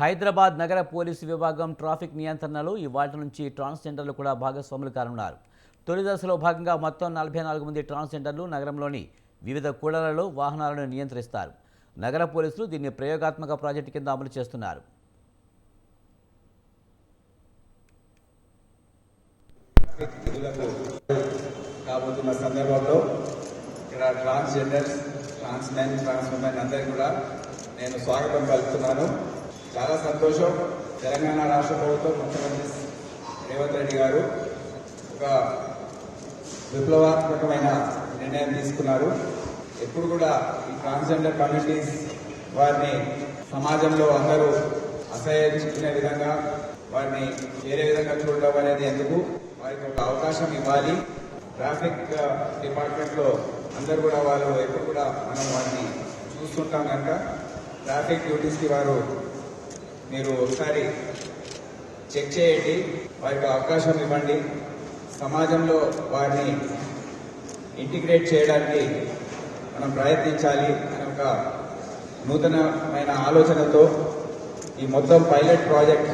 హైదరాబాద్ నగర పోలీసు విభాగం ట్రాఫిక్ నియంత్రణలో ఇవాటి నుంచి ట్రాన్స్జెండర్లు కూడా భాగస్వాములు కానున్నారు. తొలి దశలో భాగంగా మొత్తం నలభై నాలుగు మంది ట్రాన్స్జెండర్లు నగరంలోని వివిధ కూడలలో వాహనాలను నియంత్రిస్తారు. నగర పోలీసులు దీన్ని ప్రయోగాత్మక ప్రాజెక్టు కింద అమలు చేస్తున్నారు. కాబోతున్న సందర్భంలో ఇక్కడ transgenders trans men trans women అందరికీ కూడా నేను స్వాగతం పలుకుతున్నాను. చాలా సంతోషం. తెలంగాణ రాష్ట్ర ప్రభుత్వం ముఖ్యమంత్రి రేవంత్ రెడ్డి గారు ఒక విప్లవాత్మకమైన నిర్ణయం తీసుకున్నారు. ఎప్పుడు కూడా ఈ ట్రాన్స్జెండర్ కమ్యూనిటీస్ వారిని సమాజంలో అందరూ అసహించుకునే విధంగా వారిని వేరే విధంగా చూడడం అనేది ఎందుకు? వారికి ఒక అవకాశం ఇవ్వాలి. ట్రాఫిక్ డిపార్ట్మెంట్ uh, లో అందరూ కూడా వాళ్ళు ఎప్పుడు కూడా మనం వారిని చూస్తుంటాం కనుక ట్రాఫిక్ డ్యూటీస్కి వారు మీరు ఒకసారి చెక్ చేయండి వారికి అవకాశం ఇవ్వండి. సమాజంలో వారిని ఇంటిగ్రేట్ చేయడానికి మనం ప్రయత్నించాలి అనే ఒక నూతనమైన ఆలోచనతో ఈ మొత్తం పైలట్ ప్రాజెక్ట్